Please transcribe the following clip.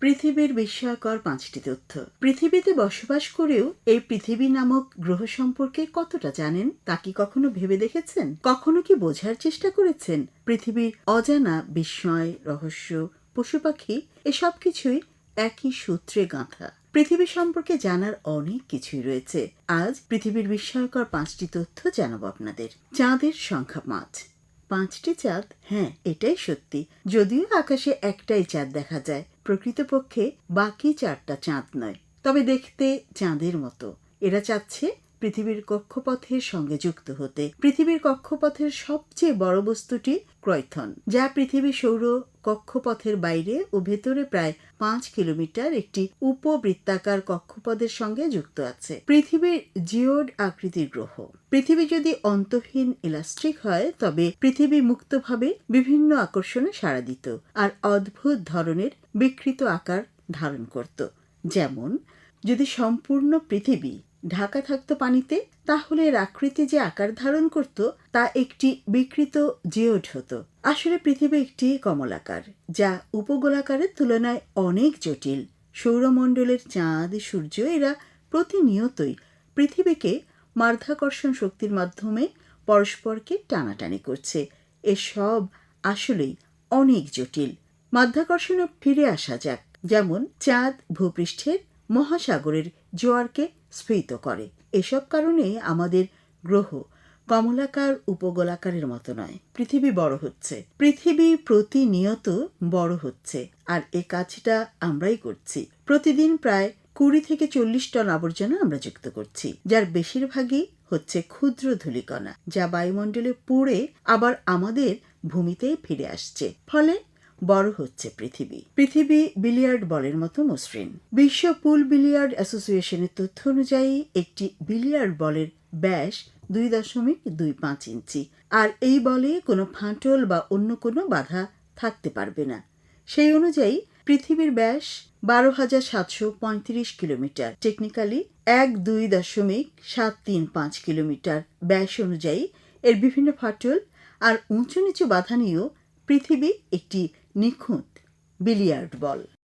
পৃথিবীর বিস্ময়কর পাঁচটি তথ্য। পৃথিবীতে বসবাস করেও এই পৃথিবী নামক গ্রহ সম্পর্কে কতটা জানেন তা কি কখনো ভেবে দেখেছেন? কখনো কি বোঝার চেষ্টা করেছেন? পৃথিবীর অজানা বিস্ময়, রহস্য, পশু পাখি এসব কিছুই একই সূত্রে গাঁথা। পৃথিবী সম্পর্কে জানার অনেক কিছুই রয়েছে। আজ পৃথিবীর বিস্ময়কর পাঁচটি তথ্য জানাব আপনাদের। চাঁদের সংখ্যা পাঁচ। পাঁচটি চাঁদ হ্যাঁ এটাই সত্যি। যদিও আকাশে একটাই চাঁদ দেখা যায়, প্রকৃতপক্ষে বাকি চারটা চাঁদ নয়। তবে দেখতে চাঁদের মতো। এরা চাচ্ছে পৃথিবীর কক্ষপথের সঙ্গে যুক্ত হতে। পৃথিবীর কক্ষপথের সবচেয়ে বড় বস্তুটি ক্রয়থন যা পৃথিবী সৌর কক্ষপথের বাইরে ও ভেতরে প্রায় পাঁচ কিলোমিটার একটি উপবৃত্তাকার কক্ষপথের সঙ্গে যুক্ত আছে। পৃথিবীর জিওড আকৃতির গ্রহ। পৃথিবী যদি অন্তহীন ইলাস্ট্রিক হয়, তবে পৃথিবী মুক্তভাবে বিভিন্ন আকর্ষণে সাড়া দিত আর অদ্ভুত ধরনের বিকৃত আকার ধারণ করত। যেমন, যদি সম্পূর্ণ পৃথিবী ঢাকা থাকতো পানিতে, তাহলে এর আকৃতি যে আকার ধারণ করত, তা একটি বিকৃত জিওড হতো। আসলে পৃথিবী একটি কমলাকার, যা উপগোলাকারের তুলনায় অনেক জটিল। সৌরমণ্ডলের চাঁদ, সূর্য, এরা প্রতিনিয়তই পৃথিবীকে মাধ্যাকর্ষণ শক্তির মাধ্যমে পরস্পরকে টানাটানি করছে। এসব আসলেই অনেক জটিল। মাধ্যাকর্ষণে ফিরে আসা যাক, যেমন চাঁদ ভূপৃষ্ঠের মহাসাগরের জোয়ারকে স্ফীত করে। এসব কারণে আমাদের গ্রহ কমলাকার উপগোলাকারের মতো নয়, পৃথিবী বড় হচ্ছে। পৃথিবী প্রতিনিয়ত বড় হচ্ছে, আর এ কাজটা আমরাই করছি। প্রতিদিন প্রায় কুড়ি থেকে চল্লিশ টন আবর্জনা আমরা যুক্ত করছি, যার বেশিরভাগই হচ্ছে ক্ষুদ্র ধূলিকণা, যা বায়ুমণ্ডলে পুড়ে আবার আমাদের ভূমিতে ফিরে আসছে। ফলে বড় হচ্ছে পৃথিবী। পৃথিবী বিলিয়ার্ড বলের মতো মসৃণ। বিশ্ব পুল বিলিয়ার্ড অ্যাসোসিয়েশনের তথ্য অনুযায়ী, একটি বিলিয়ার্ড বলের ব্যাস দুই দশমিক দুই পাঁচ ইঞ্চি। আর এই বলে কোনো ফাটল বা অন্য কোনো বাধা থাকতে পারবে না। সেই অনুযায়ী, পৃথিবীর ব্যাস বারো হাজার সাতশো পঁয়ত্রিশ কিলোমিটার। টেকনিক্যালি, এক দুই দশমিক সাত তিন পাঁচ কিলোমিটার ব্যাস অনুযায়ী এর বিভিন্ন ফাটল আর উঁচু নিচু বাধা নিয়েও পৃথিবী একটি নিখুঁত বিলিয়ার্ড বল।